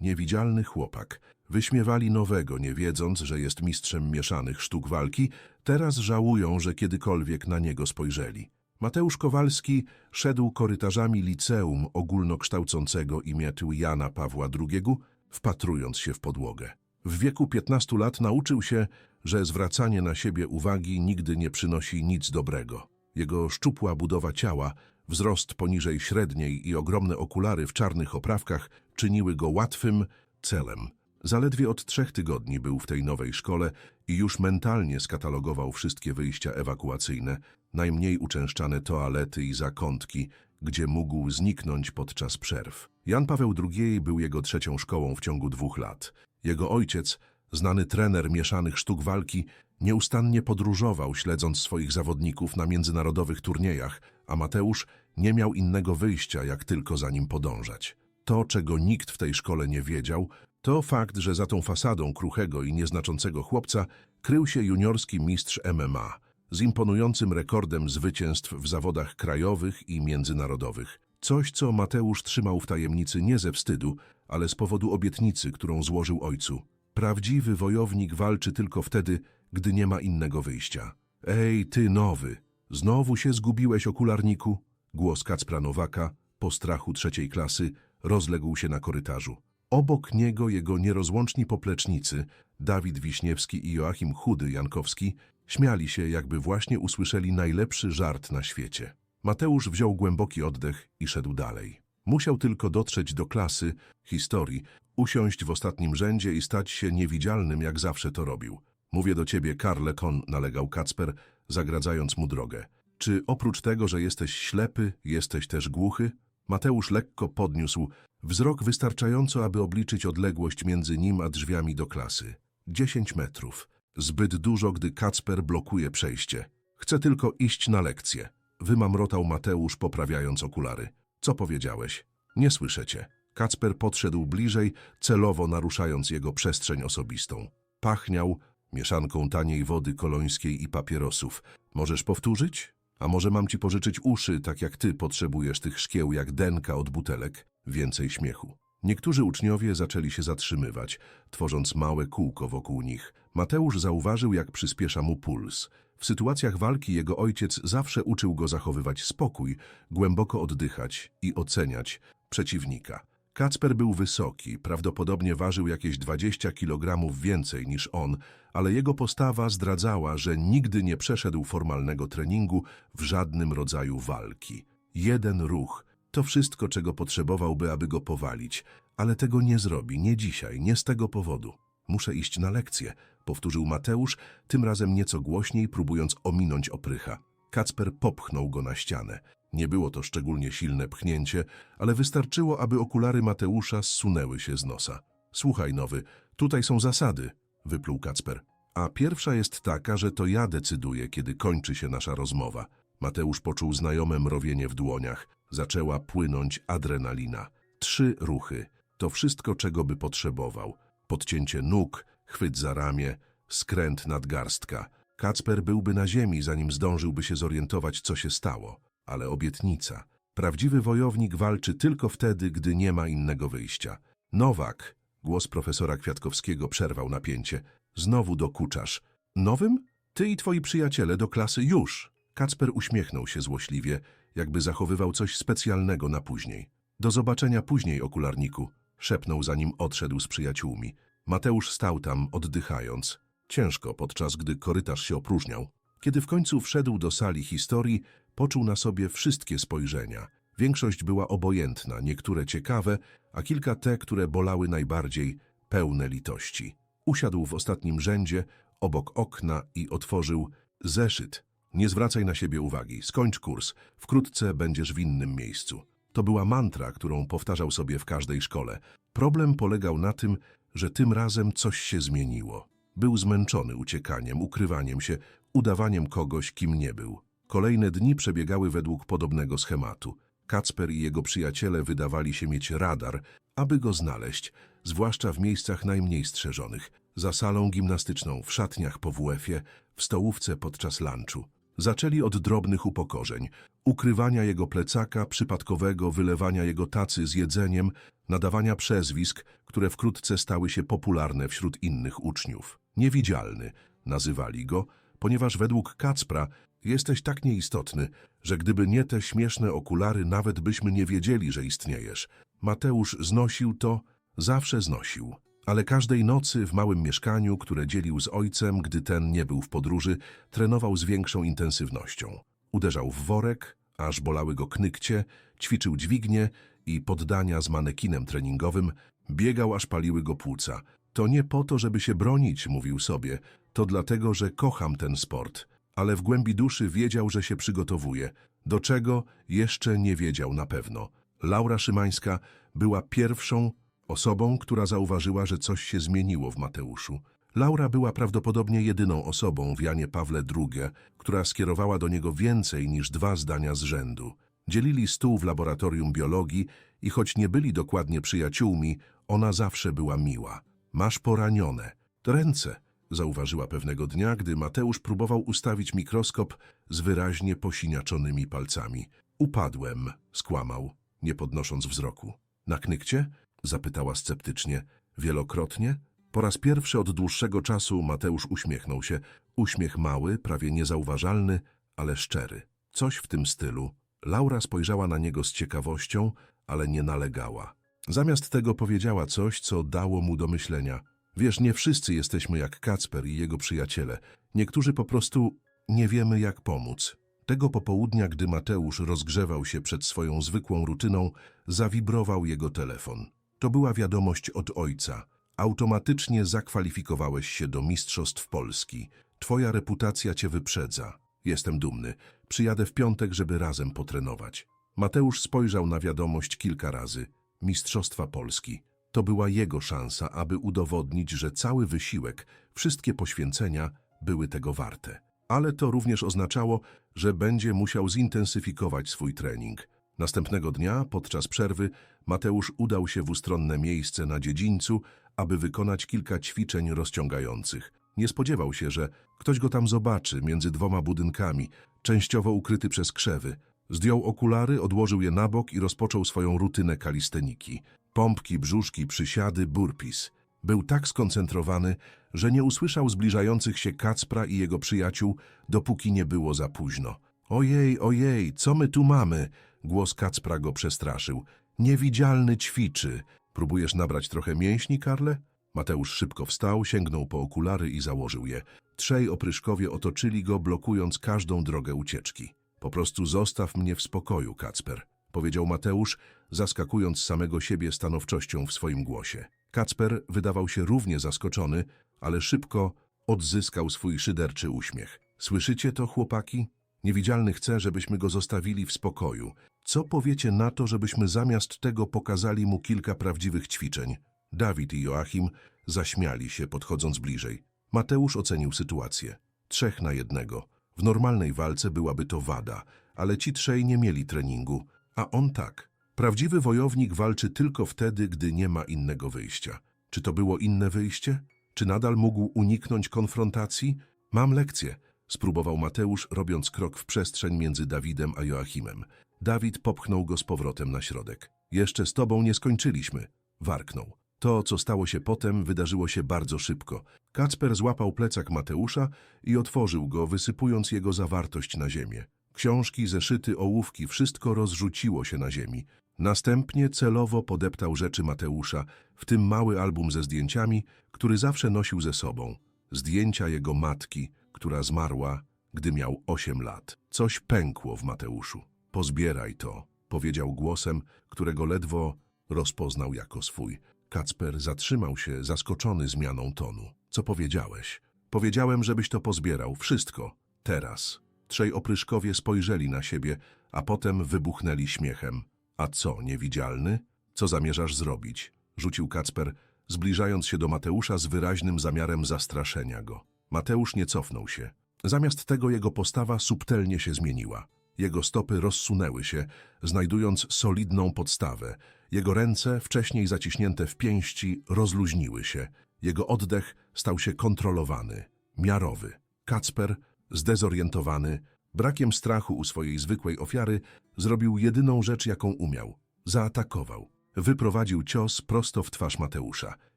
niewidzialny chłopak. Wyśmiewali nowego, nie wiedząc, że jest mistrzem mieszanych sztuk walki, teraz żałują, że kiedykolwiek na niego spojrzeli. Mateusz Kowalski szedł korytarzami liceum ogólnokształcącego imię Jana Pawła II, wpatrując się w podłogę. W wieku 15 lat nauczył się, że zwracanie na siebie uwagi nigdy nie przynosi nic dobrego. Jego szczupła budowa ciała, wzrost poniżej średniej i ogromne okulary w czarnych oprawkach czyniły go łatwym celem. Zaledwie od trzech tygodni był w tej nowej szkole i już mentalnie skatalogował wszystkie wyjścia ewakuacyjne, najmniej uczęszczane toalety i zakątki, gdzie mógł zniknąć podczas przerw. Jan Paweł II był jego trzecią szkołą w ciągu dwóch lat. Jego ojciec, znany trener mieszanych sztuk walki, nieustannie podróżował, śledząc swoich zawodników na międzynarodowych turniejach, a Mateusz nie miał innego wyjścia, jak tylko za nim podążać. To, czego nikt w tej szkole nie wiedział, to fakt, że za tą fasadą kruchego i nieznaczącego chłopca krył się juniorski mistrz MMA z imponującym rekordem zwycięstw w zawodach krajowych i międzynarodowych. Coś, co Mateusz trzymał w tajemnicy nie ze wstydu, ale z powodu obietnicy, którą złożył ojcu. Prawdziwy wojownik walczy tylko wtedy, gdy nie ma innego wyjścia. Ej, ty nowy, znowu się zgubiłeś, okularniku? Głos Kacpra Nowaka, po strachu trzeciej klasy, rozległ się na korytarzu. Obok niego jego nierozłączni poplecznicy, Dawid Wiśniewski i Joachim Chudy Jankowski, śmiali się, jakby właśnie usłyszeli najlepszy żart na świecie. Mateusz wziął głęboki oddech i szedł dalej. Musiał tylko dotrzeć do klasy, historii, usiąść w ostatnim rzędzie i stać się niewidzialnym, jak zawsze to robił. Mówię do ciebie, Karle Kon, nalegał Kacper, zagradzając mu drogę. Czy oprócz tego, że jesteś ślepy, jesteś też głuchy? Mateusz lekko podniósł wzrok wystarczająco, aby obliczyć odległość między nim a drzwiami do klasy. Dziesięć metrów. Zbyt dużo, gdy Kacper blokuje przejście. Chcę tylko iść na lekcję. Wymamrotał Mateusz, poprawiając okulary. Co powiedziałeś? Nie słyszę cię. Kacper podszedł bliżej, celowo naruszając jego przestrzeń osobistą. Pachniał mieszanką taniej wody kolońskiej i papierosów. Możesz powtórzyć? A może mam ci pożyczyć uszy, tak jak ty potrzebujesz tych szkieł jak denka od butelek? Więcej śmiechu. Niektórzy uczniowie zaczęli się zatrzymywać, tworząc małe kółko wokół nich. Mateusz zauważył, jak przyspiesza mu puls. W sytuacjach walki jego ojciec zawsze uczył go zachowywać spokój, głęboko oddychać i oceniać przeciwnika. Kacper był wysoki, prawdopodobnie ważył jakieś 20 kg więcej niż on, ale jego postawa zdradzała, że nigdy nie przeszedł formalnego treningu w żadnym rodzaju walki. Jeden ruch to wszystko, czego potrzebowałby, aby go powalić, ale tego nie zrobi, nie dzisiaj, nie z tego powodu. Muszę iść na lekcję, powtórzył Mateusz, tym razem nieco głośniej, próbując ominąć oprycha. Kacper popchnął go na ścianę. Nie było to szczególnie silne pchnięcie, ale wystarczyło, aby okulary Mateusza zsunęły się z nosa. Słuchaj, nowy, tutaj są zasady, wypluł Kacper. A pierwsza jest taka, że to ja decyduję, kiedy kończy się nasza rozmowa. Mateusz poczuł znajome mrowienie w dłoniach. Zaczęła płynąć adrenalina. Trzy ruchy. To wszystko, czego by potrzebował. Podcięcie nóg, chwyt za ramię, skręt nadgarstka. Kacper byłby na ziemi, zanim zdążyłby się zorientować, co się stało. Ale obietnica. Prawdziwy wojownik walczy tylko wtedy, gdy nie ma innego wyjścia. Nowak, głos profesora Kwiatkowskiego przerwał napięcie. Znowu dokuczasz. Nowym? Ty i twoi przyjaciele do klasy już. Kacper uśmiechnął się złośliwie, jakby zachowywał coś specjalnego na później. Do zobaczenia później, okularniku, szepnął zanim odszedł z przyjaciółmi. Mateusz stał tam, oddychając. Ciężko, podczas gdy korytarz się opróżniał. Kiedy w końcu wszedł do sali historii, poczuł na sobie wszystkie spojrzenia. Większość była obojętna, niektóre ciekawe, a kilka te, które bolały najbardziej, pełne litości. Usiadł w ostatnim rzędzie, obok okna i otworzył zeszyt. Nie zwracaj na siebie uwagi, skończ kurs, wkrótce będziesz w innym miejscu. To była mantra, którą powtarzał sobie w każdej szkole. Problem polegał na tym, że tym razem coś się zmieniło. Był zmęczony uciekaniem, ukrywaniem się, udawaniem kogoś, kim nie był. Kolejne dni przebiegały według podobnego schematu. Kacper i jego przyjaciele wydawali się mieć radar, aby go znaleźć, zwłaszcza w miejscach najmniej strzeżonych, za salą gimnastyczną, w szatniach po WF-ie, w stołówce podczas lunchu. Zaczęli od drobnych upokorzeń, ukrywania jego plecaka, przypadkowego wylewania jego tacy z jedzeniem nadawania przezwisk, które wkrótce stały się popularne wśród innych uczniów. Niewidzialny nazywali go, ponieważ według Kacpra jesteś tak nieistotny, że gdyby nie te śmieszne okulary, nawet byśmy nie wiedzieli, że istniejesz. Mateusz znosił to, zawsze znosił. Ale każdej nocy w małym mieszkaniu, które dzielił z ojcem, gdy ten nie był w podróży, trenował z większą intensywnością. Uderzał w worek, aż bolały go knykcie, ćwiczył dźwignie i poddania z manekinem treningowym, biegał, aż paliły go płuca. To nie po to, żeby się bronić, mówił sobie, to dlatego, że kocham ten sport. Ale w głębi duszy wiedział, że się przygotowuje. Do czego jeszcze nie wiedział na pewno. Laura Szymańska była pierwszą osobą, która zauważyła, że coś się zmieniło w Mateuszu. Laura była prawdopodobnie jedyną osobą w Janie Pawle II, która skierowała do niego więcej niż dwa zdania z rzędu. Dzielili stół w laboratorium biologii i choć nie byli dokładnie przyjaciółmi, ona zawsze była miła. Masz poranione. Ręce, zauważyła pewnego dnia, gdy Mateusz próbował ustawić mikroskop z wyraźnie posiniaczonymi palcami. Upadłem, skłamał, nie podnosząc wzroku. Na knykcie? Zapytała sceptycznie. Wielokrotnie? Po raz pierwszy od dłuższego czasu Mateusz uśmiechnął się. Uśmiech mały, prawie niezauważalny, ale szczery. Coś w tym stylu. Laura spojrzała na niego z ciekawością, ale nie nalegała. Zamiast tego powiedziała coś, co dało mu do myślenia. Wiesz, nie wszyscy jesteśmy jak Kacper i jego przyjaciele. Niektórzy po prostu nie wiemy, jak pomóc. Tego popołudnia, gdy Mateusz rozgrzewał się przed swoją zwykłą rutyną, zawibrował jego telefon. To była wiadomość od ojca. Automatycznie zakwalifikowałeś się do Mistrzostw Polski. Twoja reputacja cię wyprzedza. Jestem dumny. Przyjadę w piątek, żeby razem potrenować. Mateusz spojrzał na wiadomość kilka razy. Mistrzostwa Polski. To była jego szansa, aby udowodnić, że cały wysiłek, wszystkie poświęcenia były tego warte. Ale to również oznaczało, że będzie musiał zintensyfikować swój trening. Następnego dnia, podczas przerwy, Mateusz udał się w ustronne miejsce na dziedzińcu, aby wykonać kilka ćwiczeń rozciągających. Nie spodziewał się, że ktoś go tam zobaczy między dwoma budynkami, częściowo ukryty przez krzewy. Zdjął okulary, odłożył je na bok i rozpoczął swoją rutynę kalisteniki. Pompki, brzuszki, przysiady, burpis. Był tak skoncentrowany, że nie usłyszał zbliżających się Kacpra i jego przyjaciół, dopóki nie było za późno. Ojej, ojej, co my tu mamy? Głos Kacpra go przestraszył. Niewidzialny ćwiczy. Próbujesz nabrać trochę mięśni, Karle? Mateusz szybko wstał, sięgnął po okulary i założył je. Trzej opryszkowie otoczyli go, blokując każdą drogę ucieczki. Po prostu zostaw mnie w spokoju, Kacper, powiedział Mateusz, zaskakując samego siebie stanowczością w swoim głosie. Kacper wydawał się równie zaskoczony, ale szybko odzyskał swój szyderczy uśmiech. Słyszycie to, chłopaki? Niewidzialny chce, żebyśmy go zostawili w spokoju. Co powiecie na to, żebyśmy zamiast tego pokazali mu kilka prawdziwych ćwiczeń? Dawid i Joachim zaśmiali się, podchodząc bliżej. Mateusz ocenił sytuację. Trzech na jednego. W normalnej walce byłaby to wada, ale ci trzej nie mieli treningu, a on tak. Prawdziwy wojownik walczy tylko wtedy, gdy nie ma innego wyjścia. Czy to było inne wyjście? Czy nadal mógł uniknąć konfrontacji? Mam lekcję, spróbował Mateusz, robiąc krok w przestrzeń między Dawidem a Joachimem. Dawid popchnął go z powrotem na środek. Jeszcze z tobą nie skończyliśmy, warknął. To, co stało się potem, wydarzyło się bardzo szybko. Kacper złapał plecak Mateusza i otworzył go, wysypując jego zawartość na ziemię. Książki, zeszyty, ołówki, wszystko rozrzuciło się na ziemi. Następnie celowo podeptał rzeczy Mateusza, w tym mały album ze zdjęciami, który zawsze nosił ze sobą. Zdjęcia jego matki, która zmarła, gdy miał osiem lat. Coś pękło w Mateuszu. Pozbieraj to, powiedział głosem, którego ledwo rozpoznał jako swój. Kacper zatrzymał się, zaskoczony zmianą tonu. Co powiedziałeś? Powiedziałem, żebyś to pozbierał. Wszystko. Teraz. Trzej opryszkowie spojrzeli na siebie, a potem wybuchnęli śmiechem. A co, niewidzialny? Co zamierzasz zrobić? Rzucił Kacper, zbliżając się do Mateusza z wyraźnym zamiarem zastraszenia go. Mateusz nie cofnął się. Zamiast tego jego postawa subtelnie się zmieniła. Jego stopy rozsunęły się, znajdując solidną podstawę. Jego ręce, wcześniej zaciśnięte w pięści, rozluźniły się. Jego oddech stał się kontrolowany, miarowy. Kacper, zdezorientowany, brakiem strachu u swojej zwykłej ofiary, zrobił jedyną rzecz, jaką umiał. Zaatakował. Wyprowadził cios prosto w twarz Mateusza.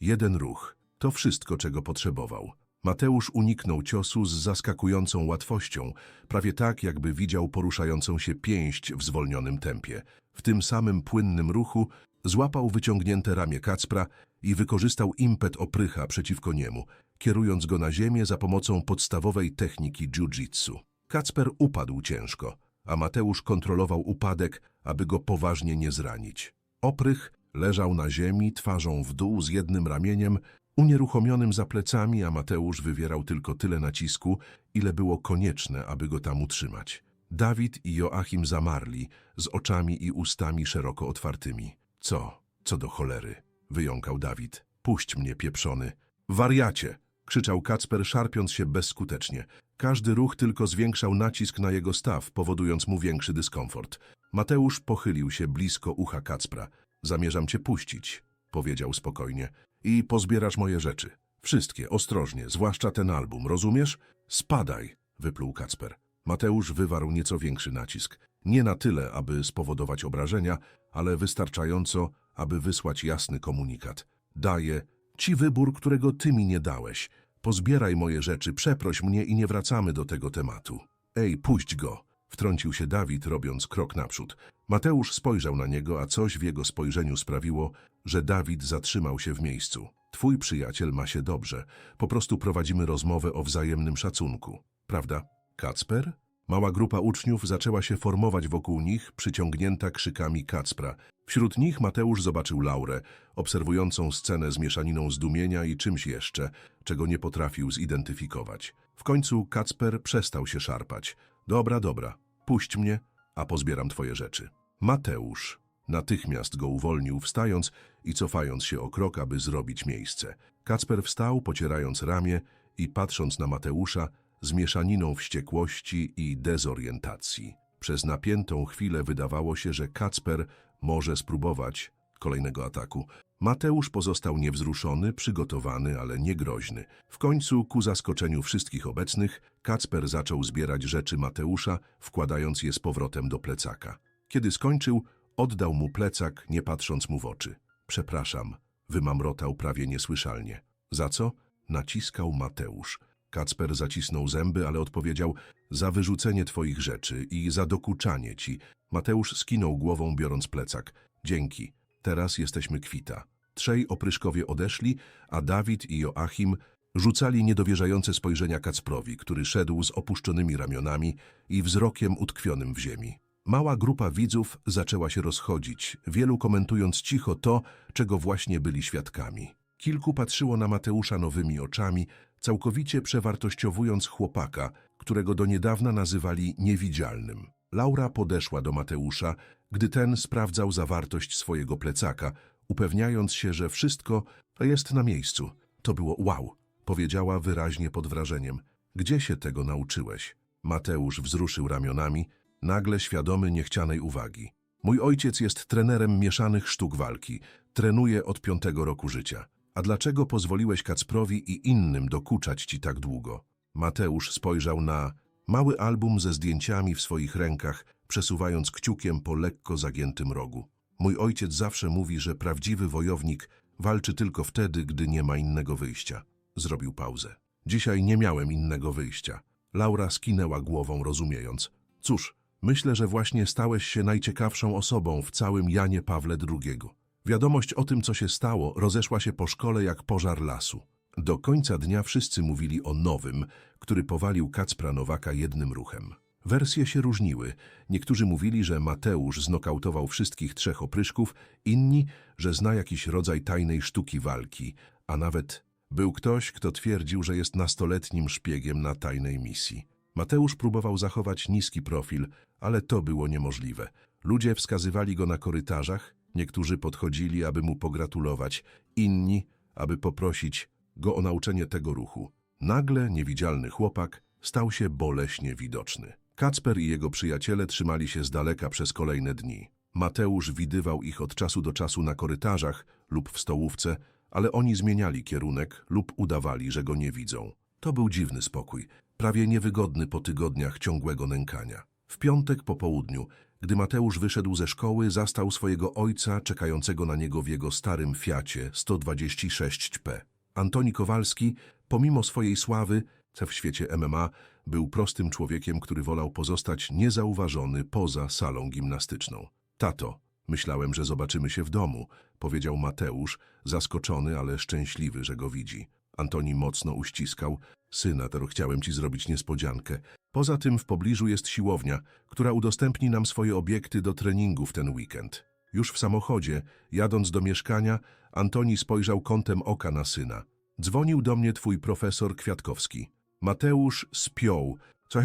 Jeden ruch. To wszystko, czego potrzebował. Mateusz uniknął ciosu z zaskakującą łatwością, prawie tak, jakby widział poruszającą się pięść w zwolnionym tempie. W tym samym płynnym ruchu złapał wyciągnięte ramię Kacpra i wykorzystał impet oprycha przeciwko niemu, kierując go na ziemię za pomocą podstawowej techniki jiu-jitsu. Kacper upadł ciężko, a Mateusz kontrolował upadek, aby go poważnie nie zranić. Oprych leżał na ziemi, twarzą w dół z jednym ramieniem, unieruchomionym za plecami, a Mateusz wywierał tylko tyle nacisku, ile było konieczne, aby go tam utrzymać. Dawid i Joachim zamarli, z oczami i ustami szeroko otwartymi. Co? Co do cholery? Wyjąkał Dawid. Puść mnie, pieprzony. Wariacie! Krzyczał Kacper, szarpiąc się bezskutecznie. Każdy ruch tylko zwiększał nacisk na jego staw, powodując mu większy dyskomfort. Mateusz pochylił się blisko ucha Kacpra. Zamierzam cię puścić, powiedział spokojnie. I pozbierasz moje rzeczy. Wszystkie, ostrożnie, zwłaszcza ten album, rozumiesz? Spadaj, wypluł Kacper. Mateusz wywarł nieco większy nacisk. Nie na tyle, aby spowodować obrażenia, ale wystarczająco, aby wysłać jasny komunikat. Daję ci wybór, którego ty mi nie dałeś. Pozbieraj moje rzeczy, przeproś mnie i nie wracamy do tego tematu. Ej, puść go! Wtrącił się Dawid, robiąc krok naprzód. Mateusz spojrzał na niego, a coś w jego spojrzeniu sprawiło, że Dawid zatrzymał się w miejscu. Twój przyjaciel ma się dobrze. Po prostu prowadzimy rozmowę o wzajemnym szacunku. Prawda? Kacper? Mała grupa uczniów zaczęła się formować wokół nich, przyciągnięta krzykami Kacpra. Wśród nich Mateusz zobaczył Laurę, obserwującą scenę z mieszaniną zdumienia i czymś jeszcze, czego nie potrafił zidentyfikować. W końcu Kacper przestał się szarpać. Dobra, dobra, puść mnie, a pozbieram twoje rzeczy. Mateusz natychmiast go uwolnił, wstając i cofając się o krok, aby zrobić miejsce. Kacper wstał, pocierając ramię i patrząc na Mateusza z mieszaniną wściekłości i dezorientacji. Przez napiętą chwilę wydawało się, że Kacper może spróbować kolejnego ataku. Mateusz pozostał niewzruszony, przygotowany, ale niegroźny. W końcu, ku zaskoczeniu wszystkich obecnych, Kacper zaczął zbierać rzeczy Mateusza, wkładając je z powrotem do plecaka. Kiedy skończył, oddał mu plecak, nie patrząc mu w oczy. Przepraszam, wymamrotał prawie niesłyszalnie. Za co? Naciskał Mateusz. Kacper zacisnął zęby, ale odpowiedział za wyrzucenie twoich rzeczy i za dokuczanie ci. Mateusz skinął głową, biorąc plecak. Dzięki. Teraz jesteśmy kwita. Trzej opryszkowie odeszli, a Dawid i Joachim rzucali niedowierzające spojrzenia Kacprowi, który szedł z opuszczonymi ramionami i wzrokiem utkwionym w ziemi. Mała grupa widzów zaczęła się rozchodzić, wielu komentując cicho to, czego właśnie byli świadkami. Kilku patrzyło na Mateusza nowymi oczami, całkowicie przewartościowując chłopaka, którego do niedawna nazywali niewidzialnym. Laura podeszła do Mateusza, gdy ten sprawdzał zawartość swojego plecaka, upewniając się, że wszystko jest na miejscu. To było wow, powiedziała wyraźnie pod wrażeniem. Gdzie się tego nauczyłeś? Mateusz wzruszył ramionami, nagle świadomy niechcianej uwagi. Mój ojciec jest trenerem mieszanych sztuk walki. Trenuje od piątego roku życia. A dlaczego pozwoliłeś Kacprowi i innym dokuczać ci tak długo? Mateusz spojrzał na mały album ze zdjęciami w swoich rękach, przesuwając kciukiem po lekko zagiętym rogu. Mój ojciec zawsze mówi, że prawdziwy wojownik walczy tylko wtedy, gdy nie ma innego wyjścia. Zrobił pauzę. Dzisiaj nie miałem innego wyjścia. Laura skinęła głową, rozumiejąc. Cóż, myślę, że właśnie stałeś się najciekawszą osobą w całym Janie Pawle II. Wiadomość o tym, co się stało, rozeszła się po szkole jak pożar lasu. Do końca dnia wszyscy mówili o nowym, który powalił Kacpra Nowaka jednym ruchem. Wersje się różniły. Niektórzy mówili, że Mateusz znokautował wszystkich trzech opryszków, inni, że zna jakiś rodzaj tajnej sztuki walki, a nawet był ktoś, kto twierdził, że jest nastoletnim szpiegiem na tajnej misji. Mateusz próbował zachować niski profil, ale to było niemożliwe. Ludzie wskazywali go na korytarzach, niektórzy podchodzili, aby mu pogratulować, inni, aby poprosić go o nauczenie tego ruchu. Nagle niewidzialny chłopak stał się boleśnie widoczny. Kacper i jego przyjaciele trzymali się z daleka przez kolejne dni. Mateusz widywał ich od czasu do czasu na korytarzach lub w stołówce, ale oni zmieniali kierunek lub udawali, że go nie widzą. To był dziwny spokój, prawie niewygodny po tygodniach ciągłego nękania. W piątek po południu, Gdy Mateusz wyszedł ze szkoły, zastał swojego ojca czekającego na niego w jego starym Fiacie 126P. Antoni Kowalski, pomimo swojej sławy w świecie MMA, był prostym człowiekiem, który wolał pozostać niezauważony poza salą gimnastyczną. Tato, myślałem, że zobaczymy się w domu, powiedział Mateusz, zaskoczony, ale szczęśliwy, że go widzi. Antoni mocno uściskał. Syna, to chciałem ci zrobić niespodziankę. Poza tym w pobliżu jest siłownia, która udostępni nam swoje obiekty do treningu w ten weekend. Już w samochodzie, jadąc do mieszkania, Antoni spojrzał kątem oka na syna. Dzwonił do mnie twój profesor Kwiatkowski. Mateusz spiął.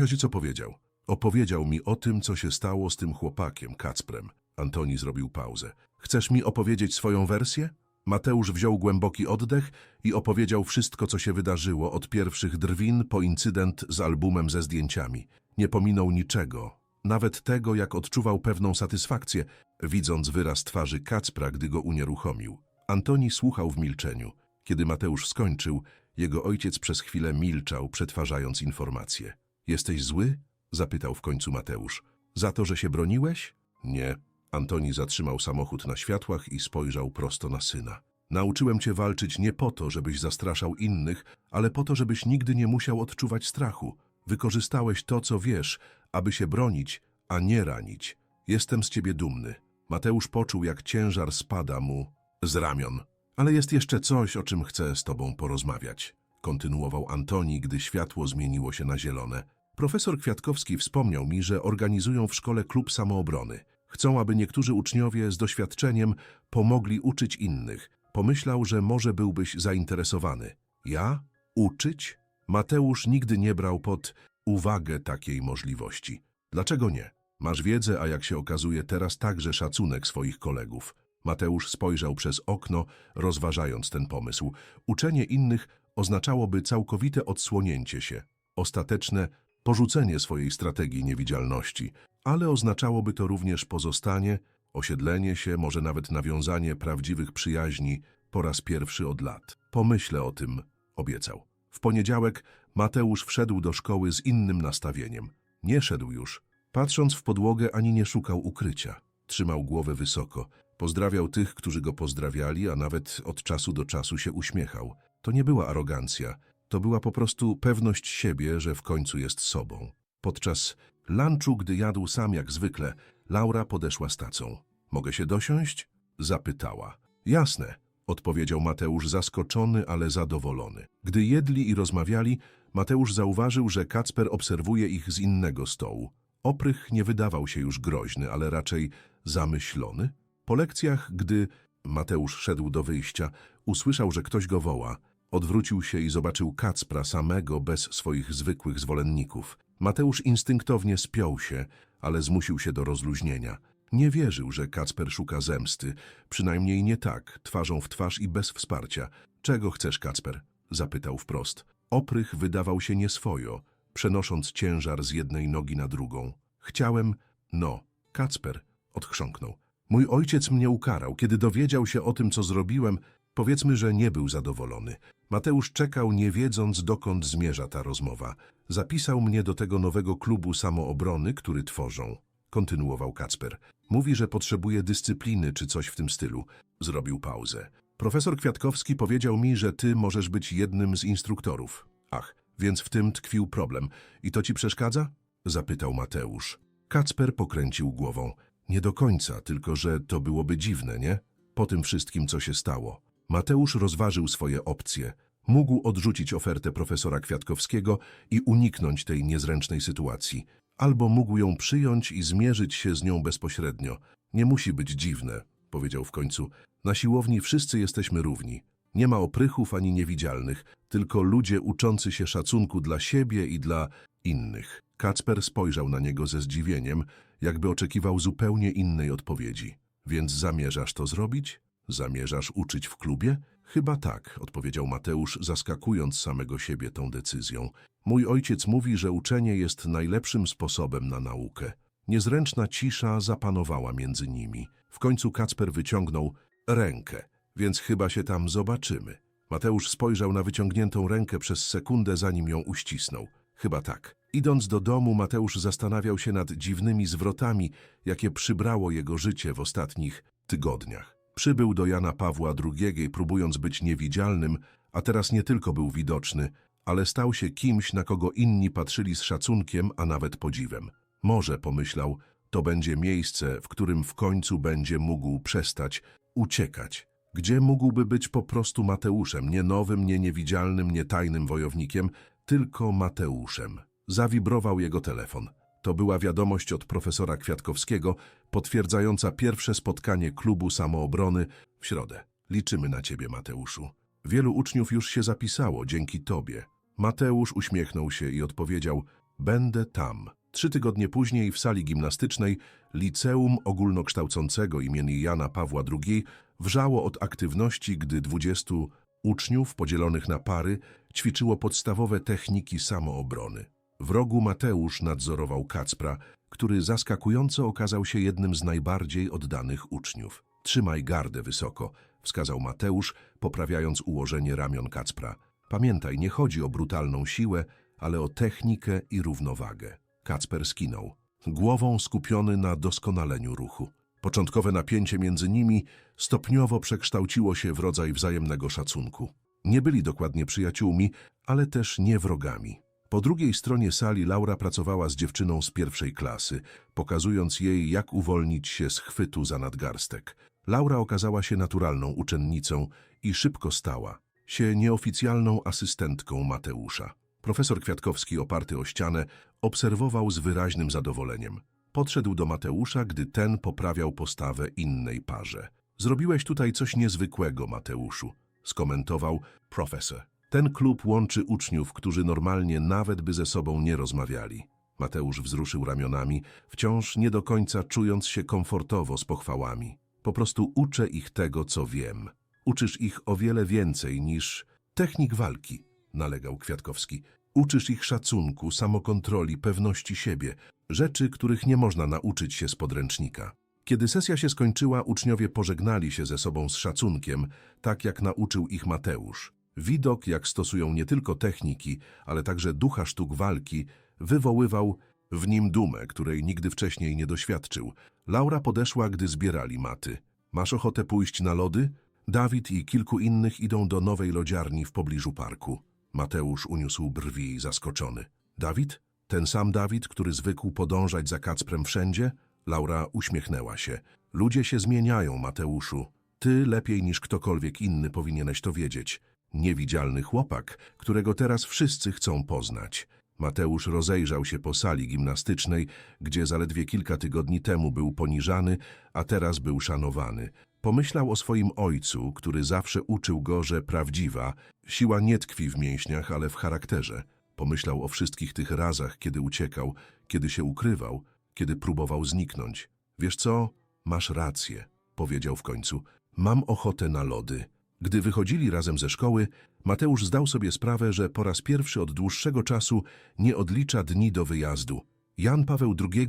Ci co powiedział? Opowiedział mi o tym, co się stało z tym chłopakiem, Kacprem. Antoni zrobił pauzę. Chcesz mi opowiedzieć swoją wersję? Mateusz wziął głęboki oddech i opowiedział wszystko, co się wydarzyło, od pierwszych drwin po incydent z albumem ze zdjęciami. Nie pominął niczego, nawet tego, jak odczuwał pewną satysfakcję, widząc wyraz twarzy Kacpra, gdy go unieruchomił. Antoni słuchał w milczeniu. Kiedy Mateusz skończył, jego ojciec przez chwilę milczał, przetwarzając informacje. Jesteś zły? zapytał w końcu Mateusz. Za to, że się broniłeś? Nie. Antoni zatrzymał samochód na światłach i spojrzał prosto na syna. Nauczyłem cię walczyć nie po to, żebyś zastraszał innych, ale po to, żebyś nigdy nie musiał odczuwać strachu. Wykorzystałeś to, co wiesz, aby się bronić, a nie ranić. Jestem z ciebie dumny. Mateusz poczuł, jak ciężar spada mu z ramion. Ale jest jeszcze coś, o czym chcę z tobą porozmawiać. Kontynuował Antoni, gdy światło zmieniło się na zielone. Profesor Kwiatkowski wspomniał mi, że organizują w szkole klub samoobrony. Chcą, aby niektórzy uczniowie z doświadczeniem pomogli uczyć innych. Pomyślał, że może byłbyś zainteresowany. Ja? Uczyć? Mateusz nigdy nie brał pod uwagę takiej możliwości. Dlaczego nie? Masz wiedzę, a jak się okazuje teraz także szacunek swoich kolegów. Mateusz spojrzał przez okno, rozważając ten pomysł. Uczenie innych oznaczałoby całkowite odsłonięcie się, ostateczne porzucenie swojej strategii niewidzialności, ale oznaczałoby to również pozostanie, osiedlenie się, może nawet nawiązanie prawdziwych przyjaźni po raz pierwszy od lat. Pomyślę o tym, obiecał. W poniedziałek Mateusz wszedł do szkoły z innym nastawieniem. Nie szedł już. Patrząc w podłogę, ani nie szukał ukrycia. Trzymał głowę wysoko. Pozdrawiał tych, którzy go pozdrawiali, a nawet od czasu do czasu się uśmiechał. To nie była arogancja. To była po prostu pewność siebie, że w końcu jest sobą. Podczas lunchu, gdy jadł sam jak zwykle, Laura podeszła z tacą. Mogę się dosiąść? Zapytała. Jasne, odpowiedział Mateusz zaskoczony, ale zadowolony. Gdy jedli i rozmawiali, Mateusz zauważył, że Kacper obserwuje ich z innego stołu. Oprych nie wydawał się już groźny, ale raczej zamyślony. Po lekcjach, gdy Mateusz szedł do wyjścia, usłyszał, że ktoś go woła. Odwrócił się i zobaczył Kacpra samego bez swoich zwykłych zwolenników. Mateusz instynktownie spiął się, ale zmusił się do rozluźnienia. Nie wierzył, że Kacper szuka zemsty, przynajmniej nie tak, twarzą w twarz i bez wsparcia. Czego chcesz, Kacper? zapytał wprost. Oprych wydawał się nieswojo, przenosząc ciężar z jednej nogi na drugą. Chciałem, no, Kacper, odchrząknął. Mój ojciec mnie ukarał. Kiedy dowiedział się o tym, co zrobiłem, powiedzmy, że nie był zadowolony. Mateusz czekał, nie wiedząc, dokąd zmierza ta rozmowa. Zapisał mnie do tego nowego klubu samoobrony, który tworzą. Kontynuował Kacper. Mówi, że potrzebuje dyscypliny czy coś w tym stylu. Zrobił pauzę. Profesor Kwiatkowski powiedział mi, że ty możesz być jednym z instruktorów. Ach, więc w tym tkwił problem. I to ci przeszkadza? Zapytał Mateusz. Kacper pokręcił głową. Nie do końca, tylko że to byłoby dziwne, nie? Po tym wszystkim, co się stało. Mateusz rozważył swoje opcje. Mógł odrzucić ofertę profesora Kwiatkowskiego i uniknąć tej niezręcznej sytuacji. Albo mógł ją przyjąć i zmierzyć się z nią bezpośrednio. Nie musi być dziwne, powiedział w końcu. Na siłowni wszyscy jesteśmy równi. Nie ma oprychów ani niewidzialnych, tylko ludzie uczący się szacunku dla siebie i dla innych. Kacper spojrzał na niego ze zdziwieniem, jakby oczekiwał zupełnie innej odpowiedzi. Więc zamierzasz to zrobić? Zamierzasz uczyć w klubie? Chyba tak, odpowiedział Mateusz, zaskakując samego siebie tą decyzją. Mój ojciec mówi, że uczenie jest najlepszym sposobem na naukę. Niezręczna cisza zapanowała między nimi. W końcu Kacper wyciągnął rękę, więc chyba się tam zobaczymy. Mateusz spojrzał na wyciągniętą rękę przez sekundę, zanim ją uścisnął. Chyba tak. Idąc do domu, Mateusz zastanawiał się nad dziwnymi zwrotami, jakie przybrało jego życie w ostatnich tygodniach. Przybył do Jana Pawła II, próbując być niewidzialnym, a teraz nie tylko był widoczny, ale stał się kimś, na kogo inni patrzyli z szacunkiem, a nawet podziwem. Może, pomyślał, to będzie miejsce, w którym w końcu będzie mógł przestać uciekać. Gdzie mógłby być po prostu Mateuszem, nie nowym, nie niewidzialnym, nie tajnym wojownikiem, tylko Mateuszem. Zawibrował jego telefon. To była wiadomość od profesora Kwiatkowskiego, potwierdzająca pierwsze spotkanie klubu samoobrony w środę. Liczymy na ciebie, Mateuszu. Wielu uczniów już się zapisało dzięki tobie. Mateusz uśmiechnął się i odpowiedział: Będę tam. Trzy tygodnie później w sali gimnastycznej Liceum Ogólnokształcącego imienia Jana Pawła II wrzało od aktywności, gdy dwudziestu uczniów podzielonych na pary ćwiczyło podstawowe techniki samoobrony. W rogu Mateusz nadzorował Kacpra, który zaskakująco okazał się jednym z najbardziej oddanych uczniów. Trzymaj gardę wysoko, wskazał Mateusz, poprawiając ułożenie ramion Kacpra. Pamiętaj, nie chodzi o brutalną siłę, ale o technikę i równowagę. Kacper skinął, głową skupiony na doskonaleniu ruchu. Początkowe napięcie między nimi stopniowo przekształciło się w rodzaj wzajemnego szacunku. Nie byli dokładnie przyjaciółmi, ale też nie wrogami. Po drugiej stronie sali Laura pracowała z dziewczyną z pierwszej klasy, pokazując jej, jak uwolnić się z chwytu za nadgarstek. Laura okazała się naturalną uczennicą i szybko stała się nieoficjalną asystentką Mateusza. Profesor Kwiatkowski, oparty o ścianę, obserwował z wyraźnym zadowoleniem. Podszedł do Mateusza, gdy ten poprawiał postawę innej parze. Zrobiłeś tutaj coś niezwykłego, Mateuszu, skomentował profesor. Ten klub łączy uczniów, którzy normalnie nawet by ze sobą nie rozmawiali. Mateusz wzruszył ramionami, wciąż nie do końca czując się komfortowo z pochwałami. Po prostu uczę ich tego, co wiem. Uczysz ich o wiele więcej niż technik walki, nalegał Kwiatkowski. Uczysz ich szacunku, samokontroli, pewności siebie, rzeczy, których nie można nauczyć się z podręcznika. Kiedy sesja się skończyła, uczniowie pożegnali się ze sobą z szacunkiem, tak jak nauczył ich Mateusz. Widok, jak stosują nie tylko techniki, ale także ducha sztuk walki, wywoływał w nim dumę, której nigdy wcześniej nie doświadczył. Laura podeszła, gdy zbierali maty. Masz ochotę pójść na lody? Dawid i kilku innych idą do nowej lodziarni w pobliżu parku. Mateusz uniósł brwi zaskoczony. Dawid? Ten sam Dawid, który zwykł podążać za Kacprem wszędzie? Laura uśmiechnęła się. Ludzie się zmieniają, Mateuszu. Ty lepiej niż ktokolwiek inny powinieneś to wiedzieć. Niewidzialny chłopak, którego teraz wszyscy chcą poznać. Mateusz rozejrzał się po sali gimnastycznej, gdzie zaledwie kilka tygodni temu był poniżany, a teraz był szanowany. Pomyślał o swoim ojcu, który zawsze uczył go, że prawdziwa siła nie tkwi w mięśniach, ale w charakterze. Pomyślał o wszystkich tych razach, kiedy uciekał, kiedy się ukrywał, kiedy próbował zniknąć. Wiesz co? Masz rację, powiedział w końcu. Mam ochotę na lody. Gdy wychodzili razem ze szkoły, Mateusz zdał sobie sprawę, że po raz pierwszy od dłuższego czasu nie odlicza dni do wyjazdu. Jan Paweł II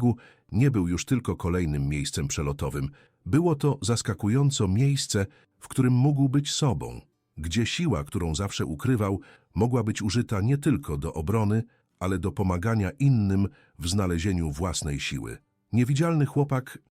nie był już tylko kolejnym miejscem przelotowym. Było to zaskakująco miejsce, w którym mógł być sobą, gdzie siła, którą zawsze ukrywał, mogła być użyta nie tylko do obrony, ale do pomagania innym w znalezieniu własnej siły. Niewidzialny chłopak